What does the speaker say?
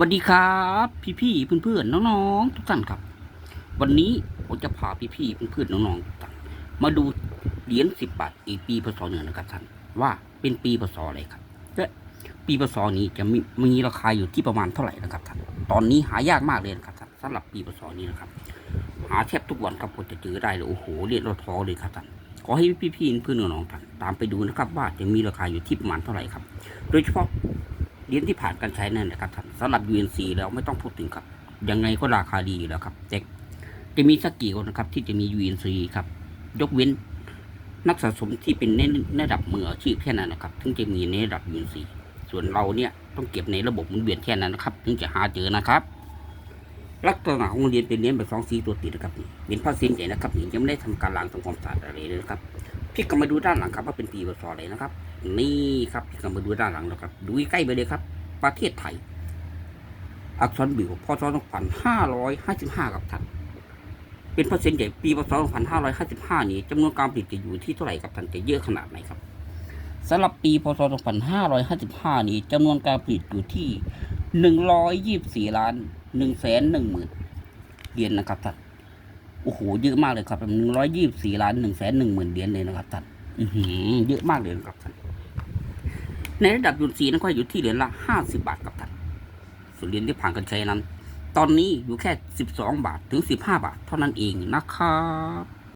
สวัสดีครับ พี่ๆเพื่อนๆน้องๆทุกท่านครับ วันนี้ผมจะพาพี่ๆเพื่อนๆน้องๆทุกท่านมาดูเหรียญสิบบาทอีปีพศหนึ่งนะครับท่านว่าเป็นปีพศอะไรครับและปีพศนี้จะมีมีราคาอยู่ที่ประมาณเท่าไหร่นะครับท่านตอนนี้หายากมากเลยนะครับท่านสำหรับปีพศนี้นะครับ หาแทบทุกวันครับผมจะเจอได้เลยโอ้โหเรียกเราท้อเลยครับท่านขอให้พี่ๆเพื่อนๆน้องๆท่านตามไปดูนะครับว่าจะมีราคาอยู่ที่ประมาณเท่าไหร่ครับ โดยเฉพาะ เหรียญที่ผ่านการใช้นั่นแหละครับท่านสำหรับ UNC แล้วไม่ต้องพูดถึงครับ ยังไงก็ราคาดีอยู่แล้วครับแต่จะมีสักกี่คนนะครับที่จะมี UNC ครับ ยกเว้นนักสะสมที่เป็นในระดับมืออาชีพแค่นั้นนะครับ ถึงจะมีในระดับ UNC ส่วนเราเนี่ยต้องเก็บในระบบหมุนเวียนแค่นั้นนะครับ ถึงจะหาเจอนะครับ ลักษณะของเหรียญเป็นเหรียญแบบสองสีตัวติดนะครับนี่เป็นผ้าเส้นใหญ่นะครับนี่ยังไม่ได้ทำการล้างทำความสะอาดอะไรเลยนะครับพี่ก็มาดูด้านหลังครับว่าเป็นปีพศอะไรนะครับ นี่ครับพี่ก็มาดูด้านหลังนะครับ ดูใกล้ไปเลยครับ ประเทศไทย อักษรบิวพศ2555ครับท่านเป็นเปอร์เซ็นต์ใหญ่ปีพศ2555 นี้จำนวนการผลิตจะอยู่ที่เท่าไหร่ครับท่านจะเยอะขนาดไหนครับสำหรับปีพศ2555 นี้จำนวนการผลิตอยู่ที่ 124ล้าน1แสน1หมื่นเหรียญนะครับท่านโอ้โหเยอะมากเลยครับ124ล้าน1แสน1หมื่นเหรียญเลยนะครับท่าน เยอะมากเลยนะครับท่านในระดับยุนซีนั้นก็อยู่ที่เหรียญละห้าสิบาทครับท่านส่วนเหรียญที่ผ่านกันใช้นั้น ตอนนี้อยู่แค่สิบสองบาทถึงสิบห้าบาท เท่านั้นเองนะครับ